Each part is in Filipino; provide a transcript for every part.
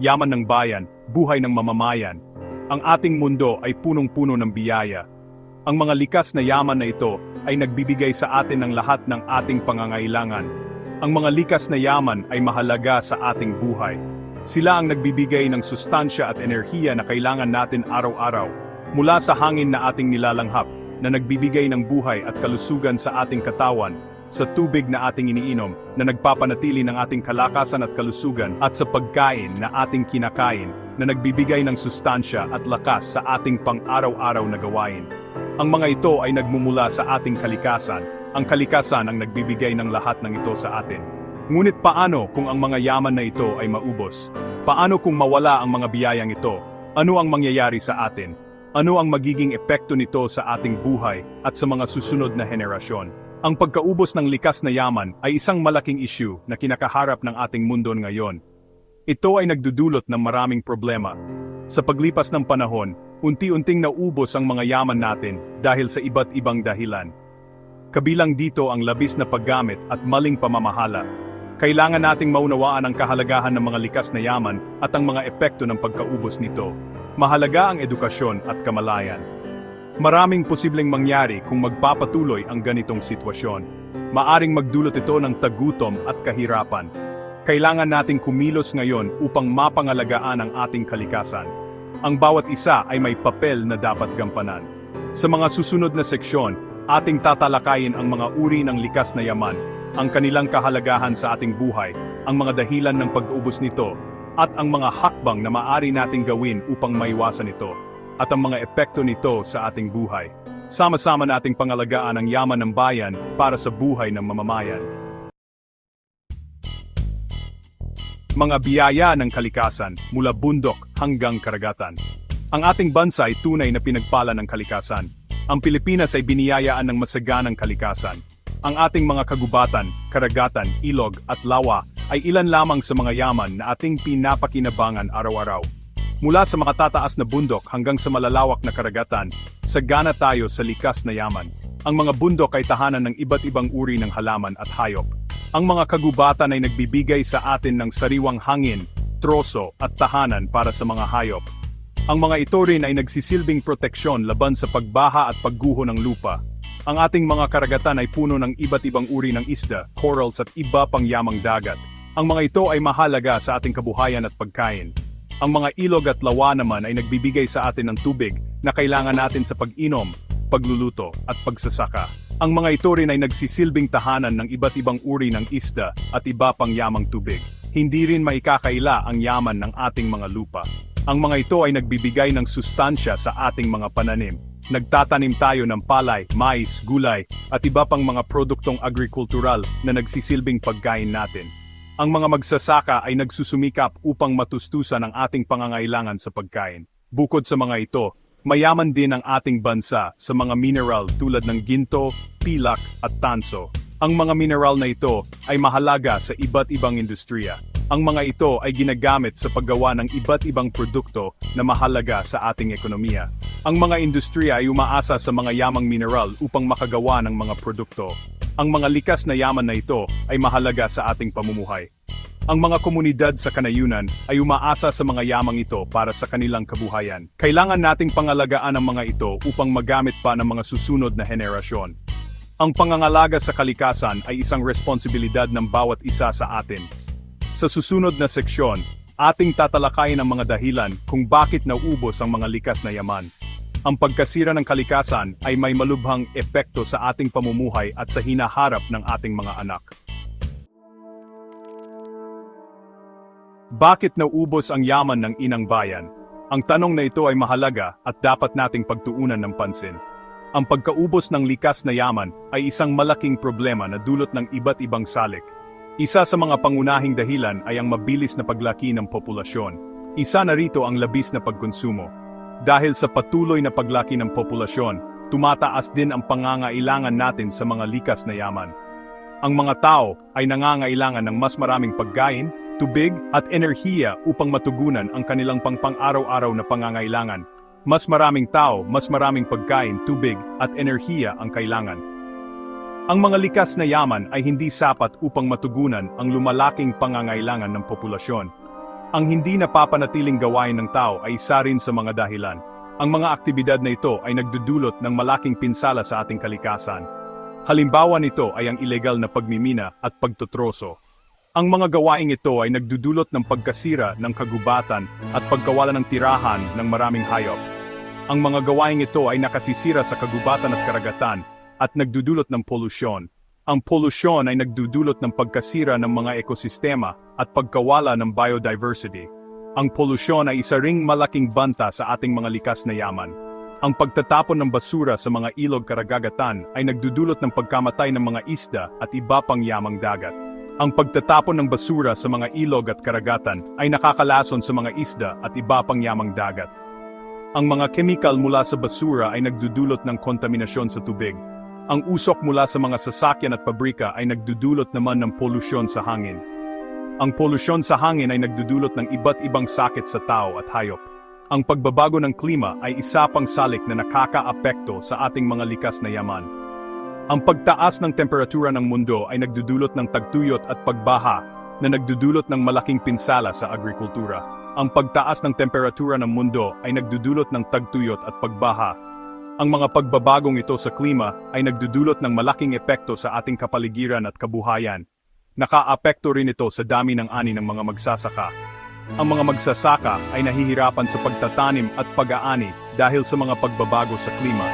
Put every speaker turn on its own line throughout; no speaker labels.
yaman ng bayan, buhay ng mamamayan. Ang ating mundo ay punong-puno ng biyaya. Ang mga likas na yaman na ito ay nagbibigay sa atin ng lahat ng ating pangangailangan. Ang mga likas na yaman ay mahalaga sa ating buhay. Sila ang nagbibigay ng sustansya at enerhiya na kailangan natin araw-araw, mula sa hangin na ating nilalanghap, na nagbibigay ng buhay at kalusugan sa ating katawan, sa tubig na ating iniinom, na nagpapanatili ng ating kalakasan at kalusugan, at sa pagkain na ating kinakain, na nagbibigay ng sustansya at lakas sa ating pang-araw-araw na gawain. Ang mga ito ay nagmumula sa ating kalikasan, ang kalikasan ang nagbibigay ng lahat ng ito sa atin. Ngunit paano kung ang mga yaman na ito ay maubos? Paano kung mawala ang mga biyayang ito? Ano ang mangyayari sa atin? Ano ang magiging epekto nito sa ating buhay at sa mga susunod na henerasyon? Ang pagkaubos ng likas na yaman ay isang malaking issue na kinakaharap ng ating mundo ngayon. Ito ay nagdudulot ng maraming problema. Sa paglipas ng panahon, unti-unting naubos ang mga yaman natin dahil sa iba't ibang dahilan. Kabilang dito ang labis na paggamit at maling pamamahala. Kailangan nating maunawaan ang kahalagahan ng mga likas na yaman at ang mga epekto ng pagkaubos nito. Mahalaga ang edukasyon at kamalayan. Maraming posibleng mangyari kung magpapatuloy ang ganitong sitwasyon. Maaring magdulot ito ng tagutom at kahirapan. Kailangan nating kumilos ngayon upang mapangalagaan ang ating kalikasan. Ang bawat isa ay may papel na dapat gampanan. Sa mga susunod na seksyon, ating tatalakayin ang mga uri ng likas na yaman, ang kanilang kahalagahan sa ating buhay, ang mga dahilan ng pag-ubos nito, at ang mga hakbang na maaari nating gawin upang maiwasan ito, at ang mga epekto nito sa ating buhay. Sama-sama nating pangalagaan ang yaman ng bayan para sa buhay ng mamamayan. Mga biyaya ng kalikasan mula bundok hanggang karagatan. Ang ating bansa ay tunay na pinagpala ng kalikasan. Ang Pilipinas ay biniyayaan ng masaganang kalikasan. Ang ating mga kagubatan, karagatan, ilog at lawa ay ilan lamang sa mga yaman na ating pinapakinabangan araw-araw. Mula sa makatataas na bundok hanggang sa malalawak na karagatan, sagana tayo sa likas na yaman. Ang mga bundok ay tahanan ng iba't ibang uri ng halaman at hayop. Ang mga kagubatan ay nagbibigay sa atin ng sariwang hangin, troso at tahanan para sa mga hayop. Ang mga ito rin ay nagsisilbing proteksyon laban sa pagbaha at pagguho ng lupa. Ang ating mga karagatan ay puno ng iba't ibang uri ng isda, corals at iba pang yamang dagat. Ang mga ito ay mahalaga sa ating kabuhayan at pagkain. Ang mga ilog at lawa naman ay nagbibigay sa atin ng tubig na kailangan natin sa pag-inom, pagluluto at pagsasaka. Ang mga ito rin ay nagsisilbing tahanan ng iba't ibang uri ng isda at iba pang yamang tubig. Hindi rin maikakaila ang yaman ng ating mga lupa. Ang mga ito ay nagbibigay ng sustansya sa ating mga pananim. Nagtatanim tayo ng palay, mais, gulay, at iba pang mga produktong agrikultural na nagsisilbing pagkain natin. Ang mga magsasaka ay nagsusumikap upang matustusan ang ating pangangailangan sa pagkain. Bukod sa mga ito, mayaman din ang ating bansa sa mga mineral tulad ng ginto, pilak at tanso. Ang mga mineral na ito ay mahalaga sa iba't ibang industriya. Ang mga ito ay ginagamit sa paggawa ng iba't ibang produkto na mahalaga sa ating ekonomiya. Ang mga industriya ay umaasa sa mga yamang mineral upang makagawa ng mga produkto. Ang mga likas na yaman na ito ay mahalaga sa ating pamumuhay. Ang mga komunidad sa kanayunan ay umaasa sa mga yamang ito para sa kanilang kabuhayan. Kailangan nating pangalagaan ang mga ito upang magamit pa ng mga susunod na henerasyon. Ang pangangalaga sa kalikasan ay isang responsibilidad ng bawat isa sa atin. Sa susunod na seksyon, ating tatalakayin ang mga dahilan kung bakit nauubos ang mga likas na yaman. Ang pagkasira ng kalikasan ay may malubhang epekto sa ating pamumuhay at sa hinaharap ng ating mga anak. Bakit nauubos ang yaman ng inang bayan? Ang tanong na ito ay mahalaga at dapat nating pagtuunan ng pansin. Ang pagkaubos ng likas na yaman ay isang malaking problema na dulot ng iba't ibang salik. Isa sa mga pangunahing dahilan ay ang mabilis na paglaki ng populasyon. Isa na rito ang labis na pagkonsumo. Dahil sa patuloy na paglaki ng populasyon, tumataas din ang pangangailangan natin sa mga likas na yaman. Ang mga tao ay nangangailangan ng mas maraming pagkain, tubig at enerhiya upang matugunan ang kanilang pang-pang-araw-araw na pangangailangan. Mas maraming tao, mas maraming pagkain, tubig at enerhiya ang kailangan. Ang mga likas na yaman ay hindi sapat upang matugunan ang lumalaking pangangailangan ng populasyon. Ang hindi napapanatiling gawain ng tao ay isa rin sa mga dahilan. Ang mga aktibidad na ito ay nagdudulot ng malaking pinsala sa ating kalikasan. Halimbawa nito ay ang ilegal na pagmimina at pagtutroso. Ang mga gawaing ito ay nagdudulot ng pagkasira ng kagubatan at pagkawala ng tirahan ng maraming hayop. Ang mga gawaing ito ay nakasisira sa kagubatan at karagatan at nagdudulot ng polusyon. Ang polusyon ay nagdudulot ng pagkasira ng mga ekosistema at pagkawala ng biodiversity. Ang polusyon ay isa ring malaking banta sa ating mga likas na yaman. Ang pagtatapon ng basura sa mga ilog karagagatan ay nagdudulot ng pagkamatay ng mga isda at iba pang yamang dagat. Ang pagtatapon ng basura sa mga ilog at karagatan ay nakakalason sa mga isda at iba pang yamang dagat. Ang mga kemikal mula sa basura ay nagdudulot ng kontaminasyon sa tubig. Ang usok mula sa mga sasakyan at pabrika ay nagdudulot naman ng polusyon sa hangin. Ang polusyon sa hangin ay nagdudulot ng iba't ibang sakit sa tao at hayop. Ang pagbabago ng klima ay isa pang salik na nakakaapekto sa ating mga likas na yaman. Ang pagtaas ng temperatura ng mundo ay nagdudulot ng tagtuyot at pagbaha na nagdudulot ng malaking pinsala sa agrikultura. Ang pagtaas ng temperatura ng mundo ay nagdudulot ng tagtuyot at pagbaha. Ang mga pagbabagong ito sa klima ay nagdudulot ng malaking epekto sa ating kapaligiran at kabuhayan. Nakaapekto rin ito sa dami ng ani ng mga magsasaka. Ang mga magsasaka ay nahihirapan sa pagtatanim at pag-aani dahil sa mga pagbabago sa klima.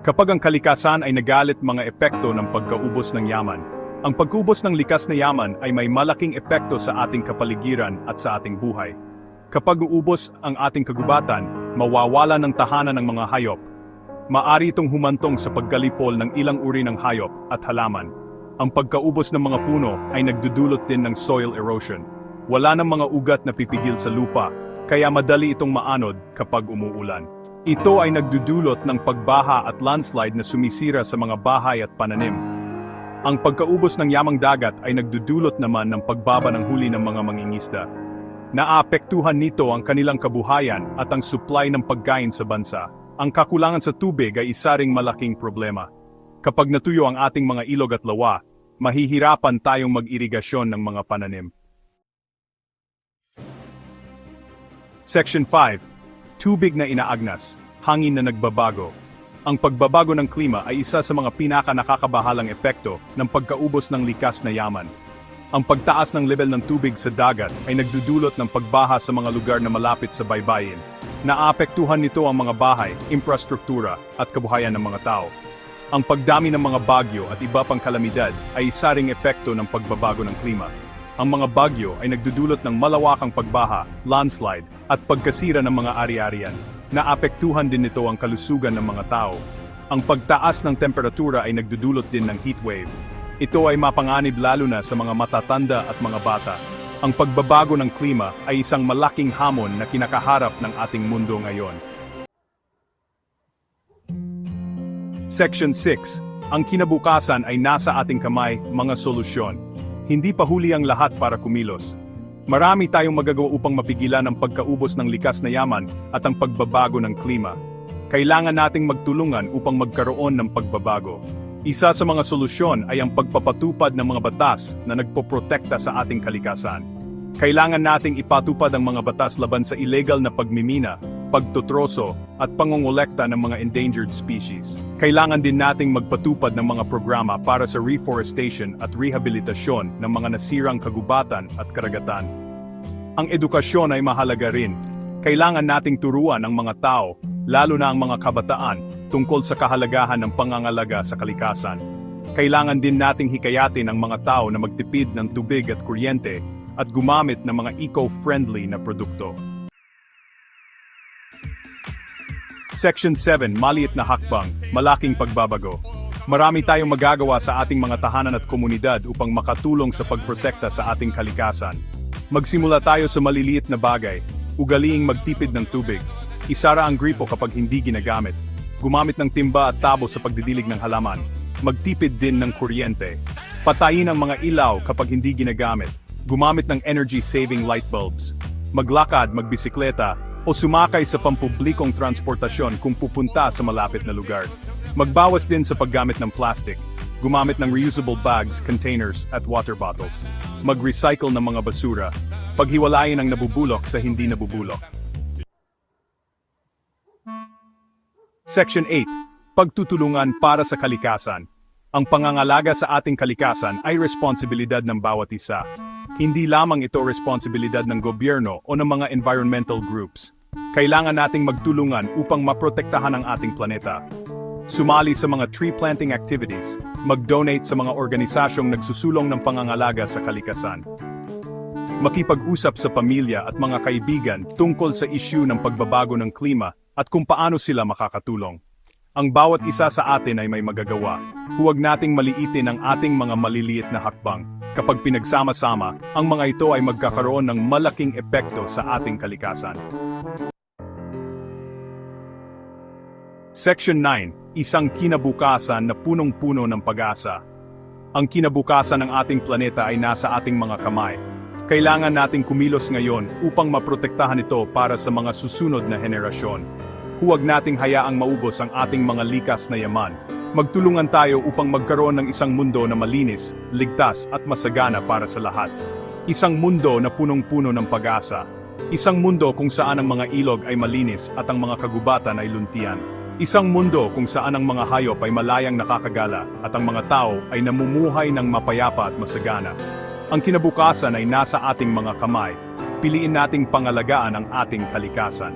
Kapag ang kalikasan ay nagalit mga epekto ng pagkaubos ng yaman, ang pagkubos ng likas na yaman ay may malaking epekto sa ating kapaligiran at sa ating buhay. Kapag uubos ang ating kagubatan, mawawala ng tahanan ng mga hayop. Maari itong humantong sa paggalipol ng ilang uri ng hayop at halaman. Ang pagkaubos ng mga puno ay nagdudulot din ng soil erosion. Wala ng mga ugat na pipigil sa lupa, kaya madali itong maanod kapag umuulan. Ito ay nagdudulot ng pagbaha at landslide na sumisira sa mga bahay at pananim. Ang pagkaubos ng yamang dagat ay nagdudulot naman ng pagbaba ng huli ng mga mangingisda. Naapektuhan nito ang kanilang kabuhayan at ang supply ng pagkain sa bansa. Ang kakulangan sa tubig ay isa ring malaking problema. Kapag natuyo ang ating mga ilog at lawa, mahihirapan tayong mag-irigasyon ng mga pananim. Section 5. Tubig na inaagnas, hangin na nagbabago. Ang pagbabago ng klima ay isa sa mga pinaka nakakabahalang epekto ng pagkaubos ng likas na yaman. Ang pagtaas ng level ng tubig sa dagat ay nagdudulot ng pagbaha sa mga lugar na malapit sa baybayin. Naapektuhan nito ang mga bahay, infrastruktura, at kabuhayan ng mga tao. Ang pagdami ng mga bagyo at iba pang kalamidad ay isa ring epekto ng pagbabago ng klima. Ang mga bagyo ay nagdudulot ng malawakang pagbaha, landslide, at pagkasira ng mga ari-arian. Naapektuhan din nito ang kalusugan ng mga tao. Ang pagtaas ng temperatura ay nagdudulot din ng heatwave. Ito ay mapanganib lalo na sa mga matatanda at mga bata. Ang pagbabago ng klima ay isang malaking hamon na kinakaharap ng ating mundo ngayon. Section 6. Ang kinabukasan ay nasa ating kamay, mga solusyon. Hindi pa huli ang lahat para kumilos. Marami tayong magagawa upang mapigilan ang pagkaubos ng likas na yaman at ang pagbabago ng klima. Kailangan nating magtulungan upang magkaroon ng pagbabago. Isa sa mga solusyon ay ang pagpapatupad ng mga batas na nagpoprotekta sa ating kalikasan. Kailangan nating ipatupad ang mga batas laban sa illegal na pagmimina, pagtutroso, at pangongolekta ng mga endangered species. Kailangan din nating magpatupad ng mga programa para sa reforestation at rehabilitasyon ng mga nasirang kagubatan at karagatan. Ang edukasyon ay mahalaga rin. Kailangan nating turuan ang mga tao, lalo na ang mga kabataan, tungkol sa kahalagahan ng pangangalaga sa kalikasan. Kailangan din nating hikayatin ang mga tao na magtipid ng tubig at kuryente at gumamit ng mga eco-friendly na produkto. Section 7, maliit na hakbang, malaking pagbabago. Marami tayong magagawa sa ating mga tahanan at komunidad upang makatulong sa pagprotekta sa ating kalikasan. Magsimula tayo sa maliliit na bagay, ugaliing magtipid ng tubig. Isara ang gripo kapag hindi ginagamit. Gumamit ng timba at tabo sa pagdidilig ng halaman. Magtipid din ng kuryente. Patayin ang mga ilaw kapag hindi ginagamit. Gumamit ng energy-saving light bulbs. Maglakad, magbisikleta, o sumakay sa pampublikong transportasyon kung pupunta sa malapit na lugar. Magbawas din sa paggamit ng plastic. Gumamit ng reusable bags, containers, at water bottles. Mag-recycle ng mga basura. Paghiwalayin ang nabubulok sa hindi nabubulok. Section 8. Pagtutulungan para sa kalikasan. Ang pangangalaga sa ating kalikasan ay responsibilidad ng bawat isa. Hindi lamang ito responsibilidad ng gobyerno o ng mga environmental groups. Kailangan nating magtulungan upang maprotektahan ang ating planeta. Sumali sa mga tree planting activities, mag-donate sa mga organisasyong nagsusulong ng pangangalaga sa kalikasan. Makipag-usap sa pamilya at mga kaibigan tungkol sa issue ng pagbabago ng klima at kung paano sila makakatulong. Ang bawat isa sa atin ay may magagawa. Huwag nating maliitin ang ating mga maliliit na hakbang. Kapag pinagsama-sama, ang mga ito ay magkakaroon ng malaking epekto sa ating kalikasan. Section 9. Isang kinabukasan na punong-puno ng pag-asa. Ang kinabukasan ng ating planeta ay nasa ating mga kamay. Kailangan nating kumilos ngayon upang maprotektahan ito para sa mga susunod na henerasyon. Huwag nating hayaang maubos ang ating mga likas na yaman. Magtulungan tayo upang magkaroon ng isang mundo na malinis, ligtas at masagana para sa lahat. Isang mundo na punong-puno ng pag-asa. Isang mundo kung saan ang mga ilog ay malinis at ang mga kagubatan ay luntian. Isang mundo kung saan ang mga hayop ay malayang nakakagala at ang mga tao ay namumuhay ng mapayapa at masagana. Ang kinabukasan ay nasa ating mga kamay. Piliin nating pangalagaan ang ating kalikasan.